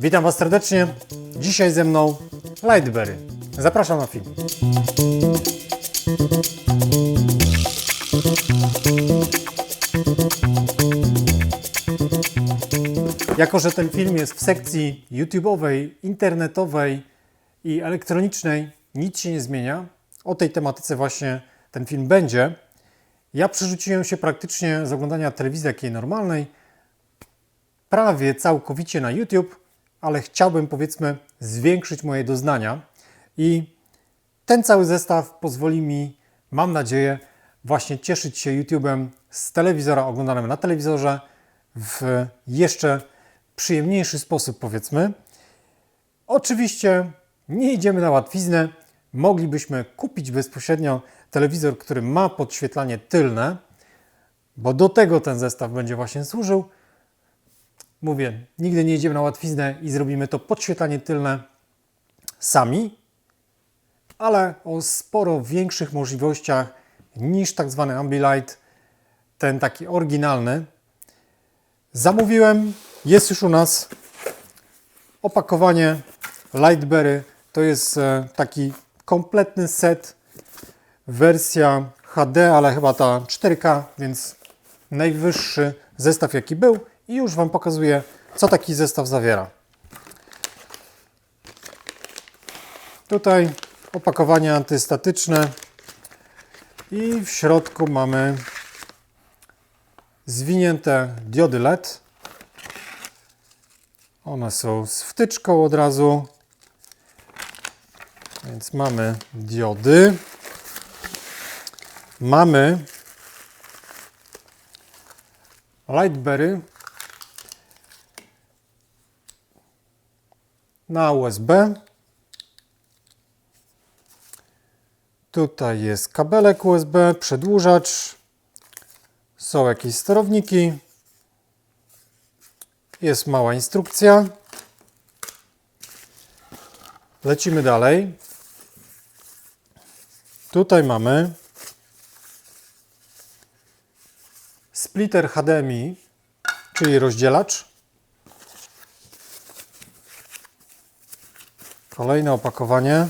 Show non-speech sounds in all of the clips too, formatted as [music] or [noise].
Witam Was serdecznie. Dzisiaj ze mną Lightberry. Zapraszam na film. Jako, że ten film jest w sekcji YouTube'owej, internetowej i elektronicznej, nic się nie zmienia. O tej tematyce właśnie ten film będzie. Ja przerzuciłem się praktycznie z oglądania telewizji takiej normalnej prawie całkowicie na YouTube, ale chciałbym powiedzmy zwiększyć moje doznania i ten cały zestaw pozwoli mi, mam nadzieję, właśnie cieszyć się YouTube'em z telewizora oglądanym na telewizorze w jeszcze przyjemniejszy sposób, powiedzmy. Oczywiście nie idziemy na łatwiznę. Moglibyśmy kupić bezpośrednio telewizor, który ma podświetlanie tylne, bo do tego ten zestaw będzie właśnie służył. Mówię, nigdy nie idziemy na łatwiznę i zrobimy to podświetlanie tylne sami, ale o sporo większych możliwościach niż tak zwany Ambilight, ten taki oryginalny. Zamówiłem, jest już u nas opakowanie Lightberry. To jest e, taki kompletny set, wersja HD, ale chyba ta 4K, więc najwyższy zestaw jaki był i już Wam pokazuję, co taki zestaw zawiera. Tutaj opakowanie antystatyczne i w środku mamy zwinięte diody LED. One są z wtyczką od razu, więc mamy diody. Mamy Lightberry na USB. Tutaj jest kabelek USB, przedłużacz, są jakieś sterowniki, jest mała instrukcja. Lecimy dalej. Tutaj mamy splitter HDMI, czyli rozdzielacz. Kolejne opakowanie.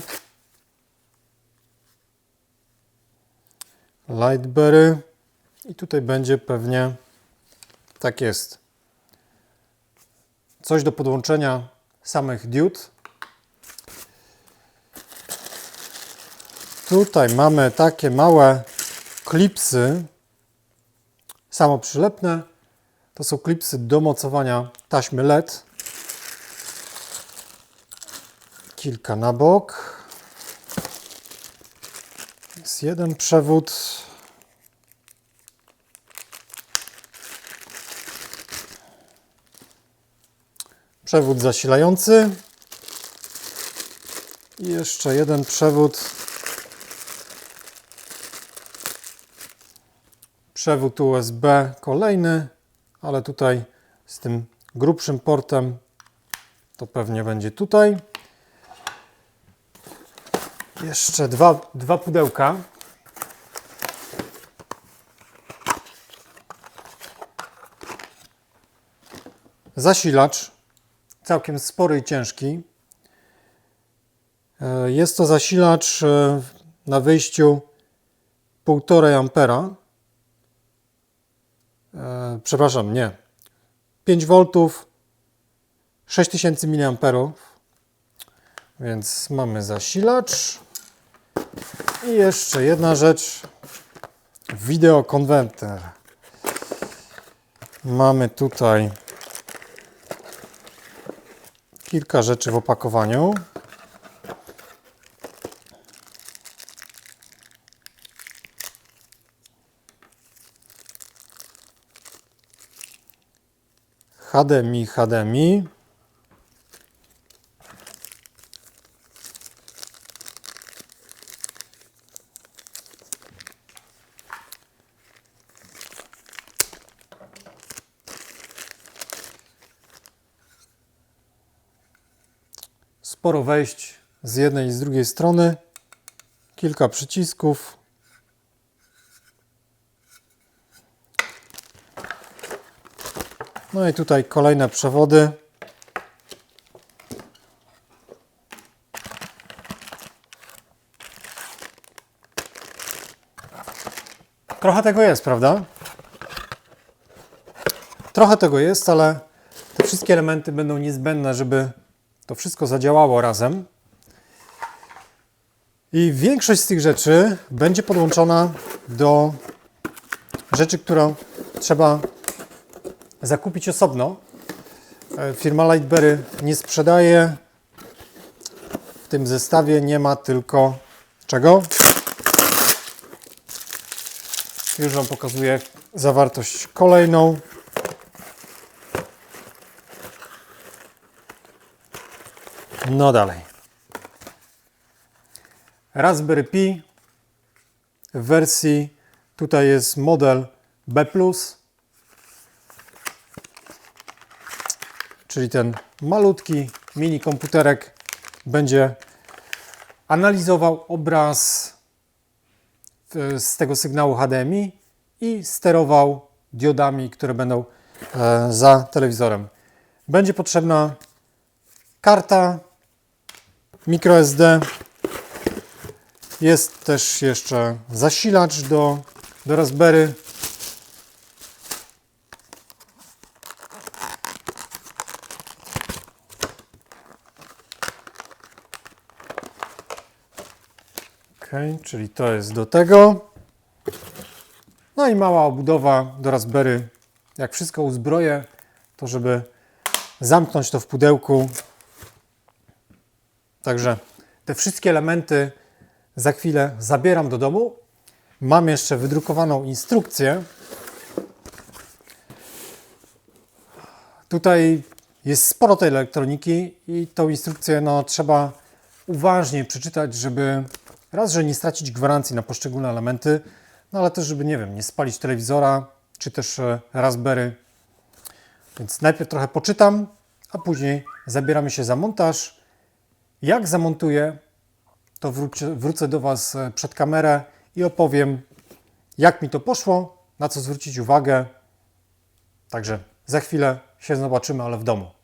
Lightberry. I tutaj będzie pewnie, tak jest, coś do podłączenia samych diod. Tutaj mamy takie małe klipsy samoprzylepne. To są klipsy do mocowania taśmy LED. Kilka na bok. Jest jeden przewód. Przewód zasilający. I jeszcze jeden przewód. Przewód USB kolejny, ale tutaj z tym grubszym portem to pewnie będzie tutaj. Jeszcze dwa, dwa pudełka. Zasilacz, całkiem spory i ciężki. E, Jest to zasilacz e, na wyjściu 1,5 ampera. E, Przepraszam, nie. 5 V, 6000 mAh. Więc mamy zasilacz. I jeszcze jedna rzecz. Wideokonwerter. Mamy tutaj kilka rzeczy w opakowaniu. HDMI, HDMI. sporo wejść z jednej i z drugiej strony. Kilka przycisków. No i tutaj kolejne przewody. Trochę tego jest, prawda? Trochę tego jest, ale te wszystkie elementy będą niezbędne, żeby to wszystko zadziałało razem. I większość z tych rzeczy będzie podłączona do rzeczy, którą trzeba zakupić osobno. E, Firma Lightberry nie sprzedaje. W tym zestawie nie ma tylko czego? Już Wam pokazuję zawartość kolejną. No dalej. Raspberry Pi w wersji, tutaj jest model B+, czyli ten malutki mini komputerek będzie analizował obraz w- z tego sygnału HDMI i sterował diodami, które będą e, za telewizorem. Będzie potrzebna karta microSD. Jest też jeszcze zasilacz do, do Raspberry. Ok, czyli to jest do tego. No i mała obudowa do Raspberry. Jak wszystko uzbroję, to żeby zamknąć to w pudełku. Także te wszystkie elementy za chwilę zabieram do domu. Mam jeszcze wydrukowaną instrukcję. Tutaj jest sporo tej elektroniki i tą instrukcję no, trzeba uważnie przeczytać, żeby raz, że nie stracić gwarancji na poszczególne elementy, no ale też, żeby, nie wiem, nie spalić telewizora, czy też e, Raspberry. Więc najpierw trochę poczytam, a później zabieramy się za montaż. Jak zamontuję, to wrócę, wrócę do Was e, przed kamerę i opowiem, jak mi to poszło, na co zwrócić uwagę. Także za chwilę się zobaczymy, ale w domu.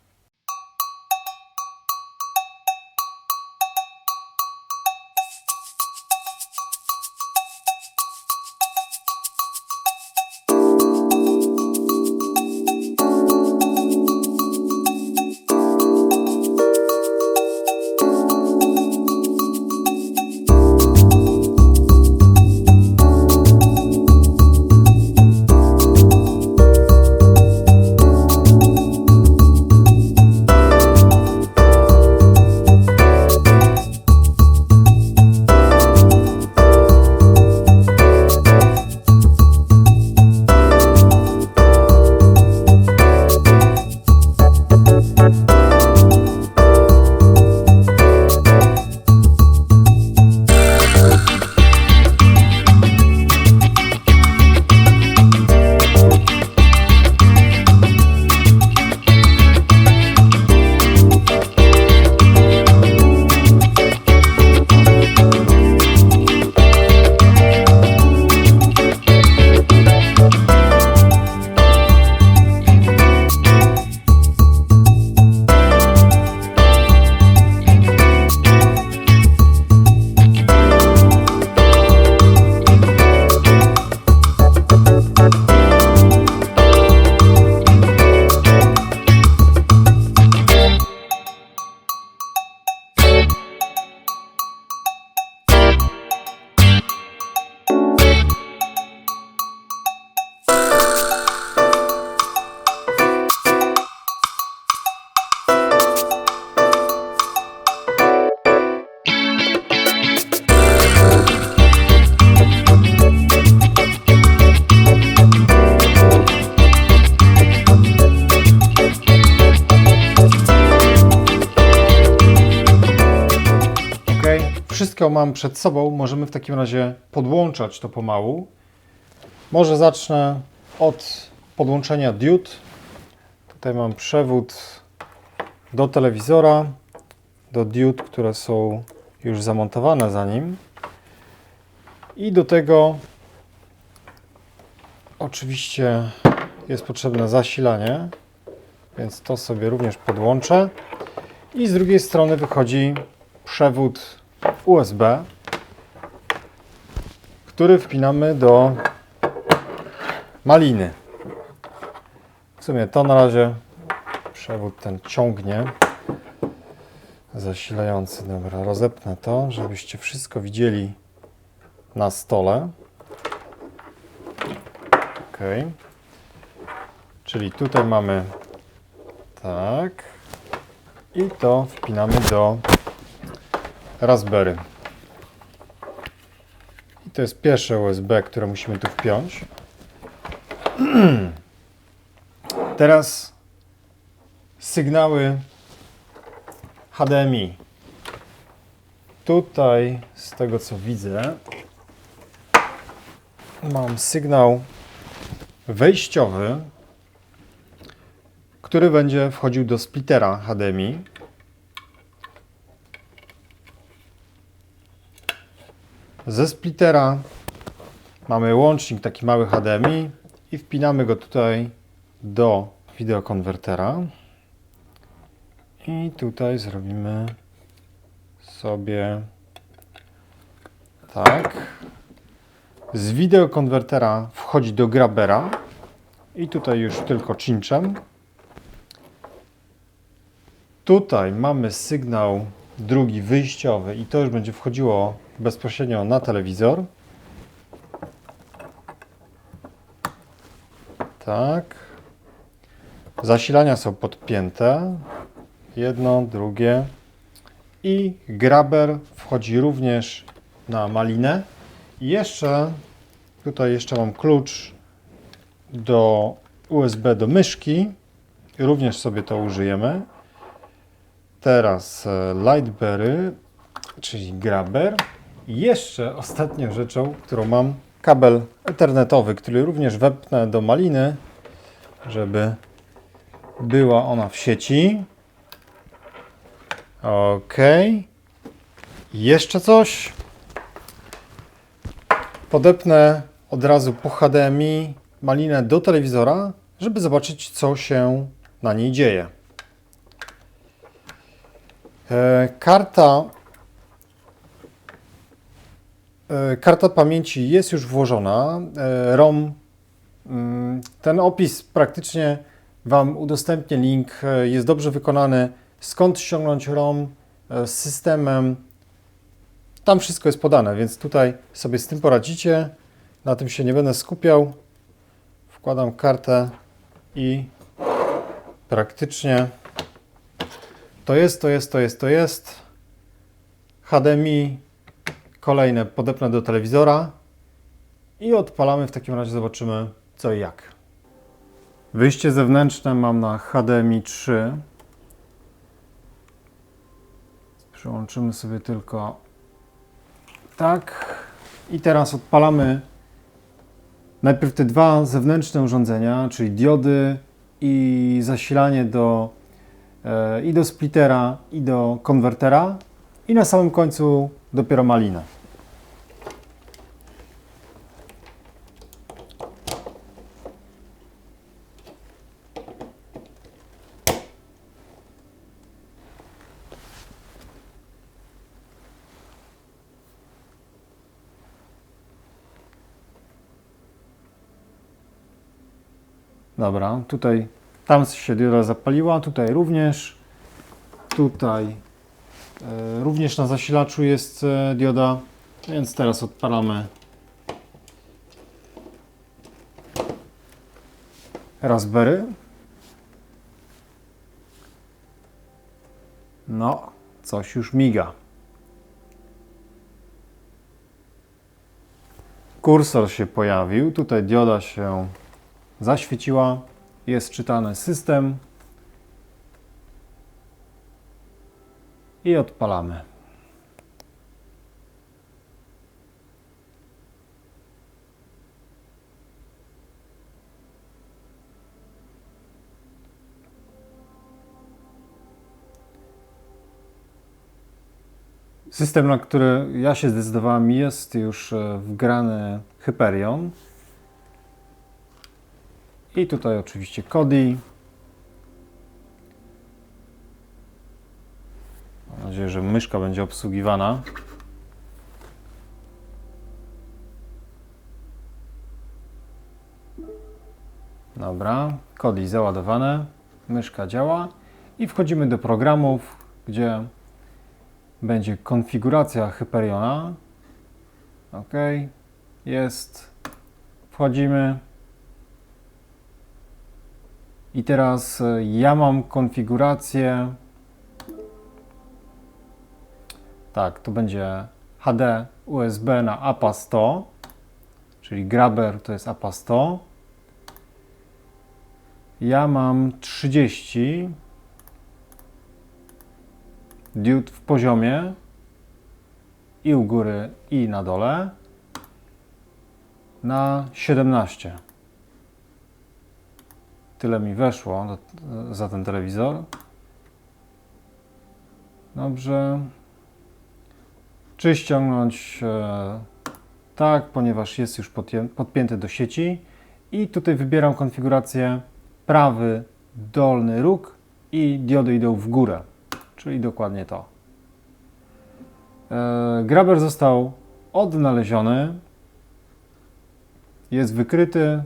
Wszystko mam przed sobą. Możemy w takim razie podłączać to pomału. Może zacznę od podłączenia diod. Tutaj mam przewód do telewizora, do diod, które są już zamontowane za nim. I do tego oczywiście jest potrzebne zasilanie, więc to sobie również podłączę. I z drugiej strony wychodzi przewód USB, który wpinamy do maliny. W sumie to na razie przewód ten ciągnie. Zasilający. Dobra, rozepnę to, żebyście wszystko widzieli na stole. Ok. Czyli tutaj mamy tak. I to wpinamy do Raspberry. I to jest pierwsze USB, które musimy tu wpiąć. [clears throat] Teraz sygnały HDMI. Tutaj, z tego co widzę, mam sygnał wejściowy, który będzie wchodził do splittera HDMI. Ze splittera mamy łącznik taki mały HDMI i wpinamy go tutaj do wideokonwertera. I tutaj zrobimy sobie tak. Z wideokonwertera wchodzi do grabera i tutaj już tylko cinczem. Tutaj mamy sygnał drugi wyjściowy i to już będzie wchodziło bezpośrednio na telewizor. Tak. Zasilania są podpięte. Jedno, drugie. I graber wchodzi również na malinę. I jeszcze tutaj jeszcze mam klucz do USB do myszki. Również sobie to użyjemy. Teraz e, Lightberry, czyli Grabber. I jeszcze ostatnią rzeczą, którą mam, kabel ethernetowy, który również wepnę do maliny, żeby była ona w sieci. Ok. Jeszcze coś. Podepnę od razu po HDMI malinę do telewizora, żeby zobaczyć, co się na niej dzieje. E, karta, e, karta pamięci jest już włożona. E, ROM, mm, ten opis praktycznie Wam udostępnię link, jest dobrze wykonany. Skąd ściągnąć ROM z systemem. Tam wszystko jest podane, więc tutaj sobie z tym poradzicie. Na tym się nie będę skupiał. Wkładam kartę i praktycznie to jest, to jest, to jest, to jest. HDMI kolejne podepnę do telewizora i odpalamy. W takim razie zobaczymy co i jak. Wyjście zewnętrzne mam na HDMI 3. Przełączymy sobie tylko tak. I teraz odpalamy najpierw te dwa zewnętrzne urządzenia, czyli diody i zasilanie do, i do splittera, i do konwertera. I na samym końcu dopiero malinę. Dobra, tutaj tam się dioda zapaliła, tutaj również. Tutaj e, również na zasilaczu jest e, dioda, więc teraz odpalamy Raspberry. No, coś już miga. Kursor się pojawił, tutaj dioda się zaświeciła, jest czytany system i odpalamy. System, na który ja się zdecydowałem, jest już e, wgrany Hyperion. I tutaj oczywiście Kodi. Mam nadzieję, że myszka będzie obsługiwana. Dobra, kody załadowane, myszka działa i wchodzimy do programów, gdzie będzie konfiguracja Hyperiona. OK, jest. Wchodzimy. I teraz e, ja mam konfigurację. Tak, to będzie HD USB na APA 100, czyli Grabber to jest APA 100. Ja mam 30 diod w poziomie i u góry i na dole na 17. Tyle mi weszło za ten telewizor. Dobrze. Czy ściągnąć e, tak, ponieważ jest już podpięty do sieci. I tutaj wybieram konfigurację prawy dolny róg i diody idą w górę, czyli dokładnie to. E, Grabber został odnaleziony, jest wykryty.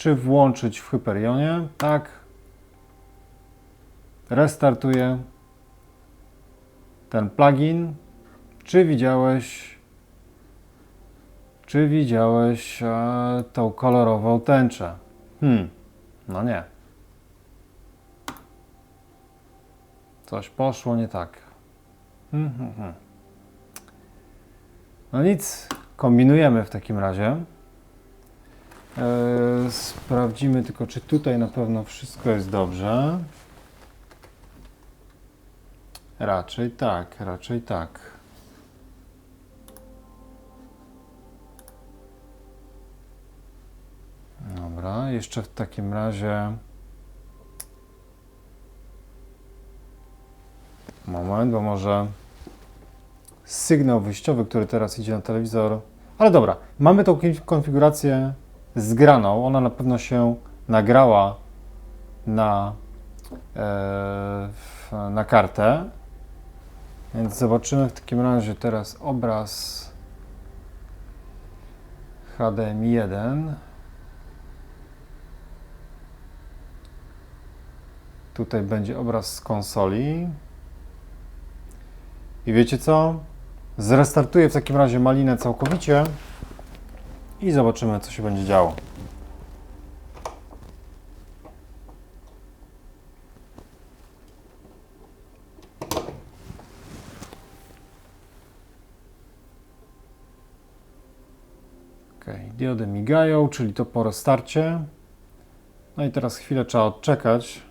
Czy włączyć w Hyperionie? Tak. Restartuję ten plugin. Czy widziałeś, czy widziałeś e, tą kolorową tęczę? Hmm, no nie. Coś poszło nie tak. Hmm, hmm, hmm. No nic, kombinujemy w takim razie. Eee, sprawdzimy tylko, czy tutaj na pewno wszystko jest dobrze. Raczej tak, raczej tak. Dobra, jeszcze w takim razie. Moment, bo może sygnał wyjściowy, który teraz idzie na telewizor. Ale dobra, mamy tą konf- konfigurację zgraną. Ona na pewno się nagrała na, e, na kartę. Więc zobaczymy w takim razie teraz obraz HDMI 1. Tutaj będzie obraz z konsoli. I wiecie co? Zrestartuję w takim razie malinę całkowicie i zobaczymy, co się będzie działo. Ok, diody migają, czyli to po restarcie. No i teraz chwilę trzeba odczekać.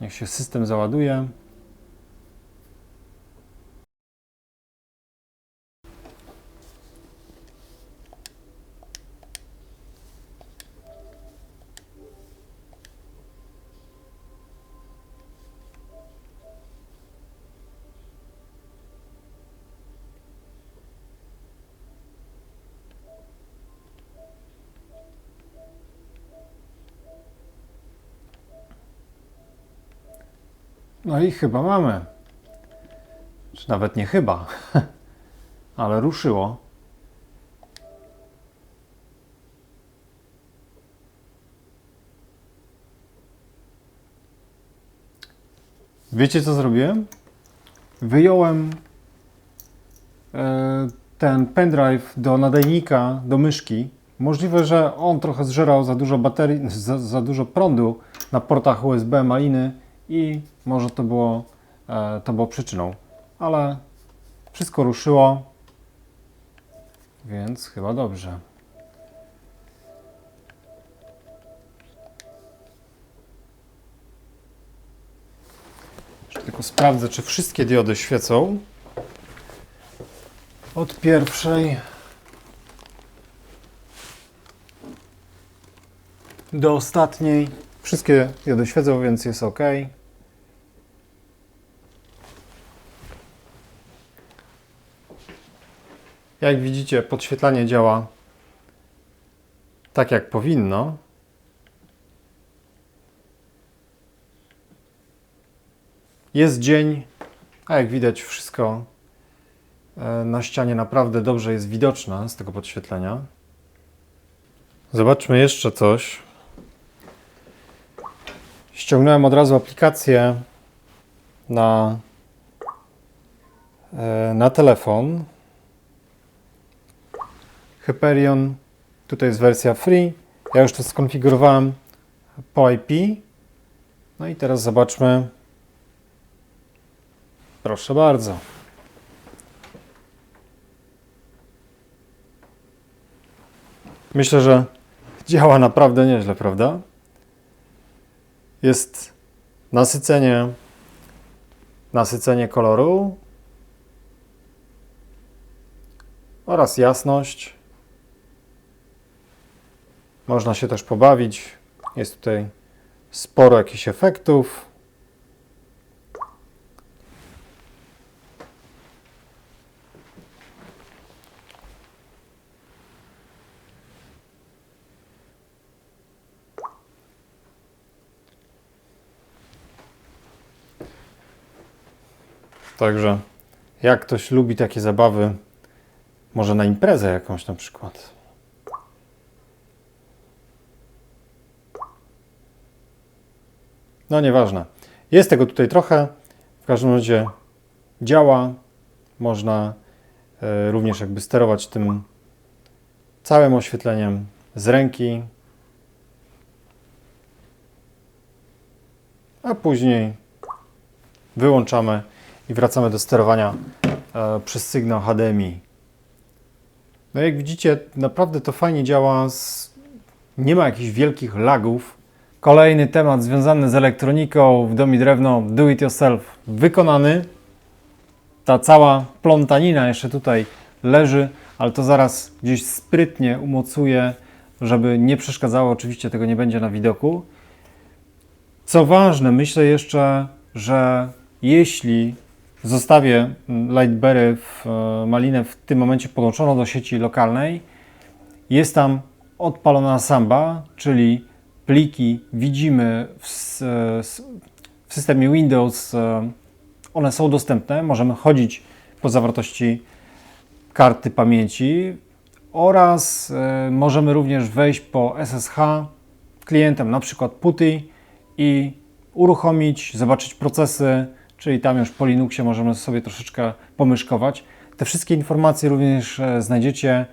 Niech się system załaduje. No i chyba mamy. Czy nawet nie chyba, [laughs] ale ruszyło. Wiecie co zrobiłem? Wyjąłem e, ten pendrive do nadajnika, do myszki. Możliwe, że on trochę zżerał za dużo baterii, [laughs] za, za dużo prądu na portach USB maliny i może to było, e, to było przyczyną. Ale wszystko ruszyło, więc chyba dobrze. Jeszcze tylko sprawdzę, czy wszystkie diody świecą. Od pierwszej do ostatniej. Wszystkie diody świecą, więc jest ok. Jak widzicie, podświetlanie działa tak jak powinno. Jest dzień, a jak widać, wszystko e, na ścianie naprawdę dobrze jest widoczne z tego podświetlenia. Zobaczmy jeszcze coś. ściągnąłem od razu aplikację na, e, na telefon. Hyperion, tutaj jest wersja free. Ja już to skonfigurowałem po IP. No i teraz zobaczmy. Proszę bardzo. Myślę, że działa naprawdę nieźle, prawda? Jest nasycenie, nasycenie koloru oraz jasność. Można się też pobawić. Jest tutaj sporo jakichś efektów. Także jak ktoś lubi takie zabawy, może na imprezę jakąś na przykład. No nieważne. Jest tego tutaj trochę. W każdym razie działa. Można e, również jakby sterować tym całym oświetleniem z ręki. A później wyłączamy i wracamy do sterowania e, przez sygnał HDMI. No jak widzicie, naprawdę to fajnie działa. Nie ma jakichś wielkich lagów. Kolejny temat związany z elektroniką w domi drewno do it yourself wykonany. Ta cała plątanina jeszcze tutaj leży, ale to zaraz gdzieś sprytnie umocuję, żeby nie przeszkadzało. Oczywiście tego nie będzie na widoku. Co ważne, myślę jeszcze, że jeśli zostawię Lightberry w e, Malinę w tym momencie podłączoną do sieci lokalnej, jest tam odpalona Samba, czyli pliki widzimy w, w systemie Windows, e, one są dostępne, możemy chodzić po zawartości karty pamięci oraz e, możemy również wejść po SSH klientem, na przykład PuTTY i uruchomić, zobaczyć procesy, czyli tam już po Linuxie możemy sobie troszeczkę pomyszkować. Te wszystkie informacje również e, znajdziecie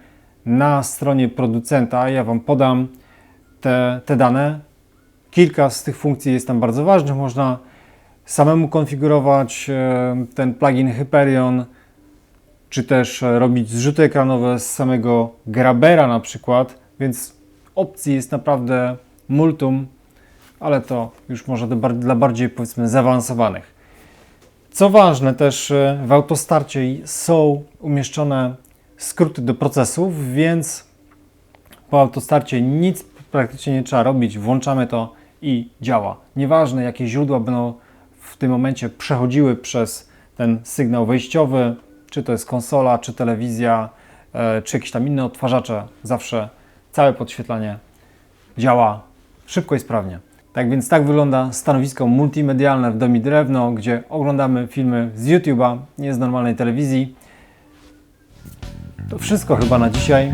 na stronie producenta. Ja Wam podam te, te dane. Kilka z tych funkcji jest tam bardzo ważnych. Można samemu konfigurować e, ten plugin Hyperion, czy też e, robić zrzuty ekranowe z samego Grabera na przykład, więc opcji jest naprawdę multum, ale to już może dla bardziej powiedzmy zaawansowanych. Co ważne też e, w autostarcie są umieszczone skróty do procesów, więc po autostarcie nic praktycznie nie trzeba robić, włączamy to i działa. Nieważne jakie źródła będą w tym momencie przechodziły przez ten sygnał wejściowy, czy to jest konsola, czy telewizja, e, czy jakieś tam inne odtwarzacze, zawsze całe podświetlanie działa szybko i sprawnie. Tak więc tak wygląda stanowisko multimedialne w Domi Drewno, gdzie oglądamy filmy z YouTube'a, nie z normalnej telewizji. To wszystko chyba na dzisiaj